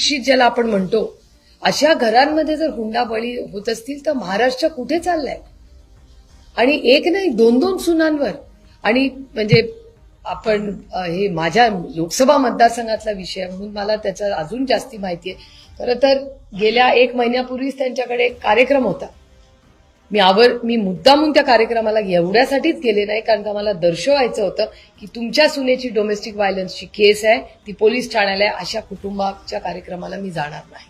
शीत ज्याला आपण म्हणतो अशा घरांमध्ये जर हुंडाबळी होत असतील तर महाराष्ट्र कुठे चाललाय? आणि एक नाही दोन दोन सुनांवर. आणि म्हणजे आपण हे माझ्या लोकसभा मतदारसंघातला विषय म्हणून मला त्याचा अजून जास्ती माहिती आहे. खरं तर गेल्या एक महिन्यापूर्वीच त्यांच्याकडे एक कार्यक्रम होता. मी आवर मी मुद्दामून त्या कार्यक्रमाला एवढ्यासाठीच गेले नाही कारण का मला दर्शवायचं होतं की तुमच्या सुनेची डोमेस्टिक व्हायलन्सची केस आहे ती पोलीस ठाण्याला आहे अशा कुटुंबाच्या कार्यक्रमाला मी जाणार नाही.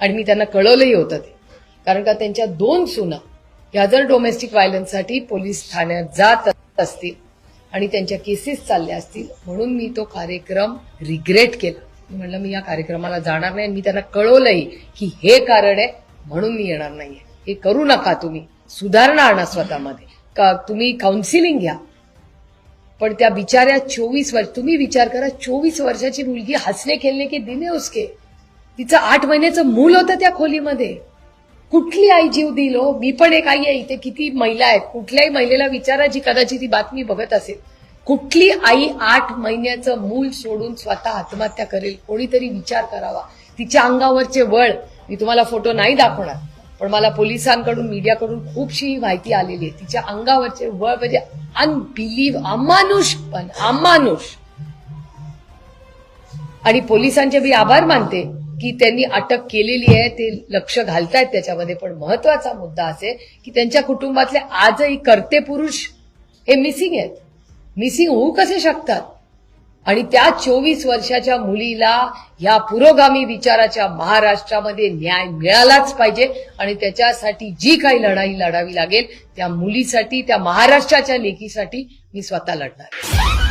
आणि मी त्यांना कळवलंही होतं ते. कारण का त्यांच्या दोन सुना ह्या जर डोमेस्टिक व्हायलन्ससाठी पोलीस ठाण्यात जात असतील आणि त्यांच्या केसेस चालल्या असतील म्हणून मी तो कार्यक्रम रिग्रेट केला. मी म्हणलं मी या कार्यक्रमाला जाणार नाही आणि मी त्यांना कळवलंही की हे कारण आहे म्हणून मी येणार नाहीये. हे करू नका तुम्ही. सुधारणा आणा स्वतःमध्ये. का तुम्ही काउन्सिलिंग घ्या. पण त्या बिचाऱ्या चोवीस वर्ष तुम्ही विचार करा चोवीस वर्षाची मुलगी हसणे खेळणे की दिने उसके. तिचं आठ महिन्याचं मूल होतं त्या खोलीमध्ये. कुठली आई जीव दिलो? मी पण एक आई आहे. इथे किती महिला आहेत? कुठल्याही महिलेला विचारा जी कदाचित ती बातमी बघत असेल. कुठली आई आठ महिन्याचं मूल सोडून स्वतः आत्महत्या करेल? कोणीतरी विचार करावा. तिच्या अंगावरचे वळ. मी तुम्हाला फोटो नाही दाखवणार. पण मला पोलिसांकडून मीडियाकडून खूपशी ही माहिती आलेली आहे. तिच्या अंगावरचे वळ म्हणजे अनबिलीव अमानुष पण अमानुष. आणि पोलिसांचे मी आभार मानते की त्यांनी अटक केलेली आहे ते लक्ष घालतायत त्याच्यामध्ये. पण महत्त्वाचा मुद्दा असे की त्यांच्या कुटुंबातले आजही कर्ते पुरुष हे मिसिंग आहेत. मिसिंग होऊ कसे शकतात? आणि त्या चोवीस वर्षाच्या मुलीला ह्या पुरोगामी विचाराच्या महाराष्ट्रामध्ये न्याय मिळालाच पाहिजे आणि त्याच्यासाठी जी काही लढाई लढावी लागेल त्या मुलीसाठी त्या महाराष्ट्राच्या लेखीसाठी मी स्वतः लढणार आहे.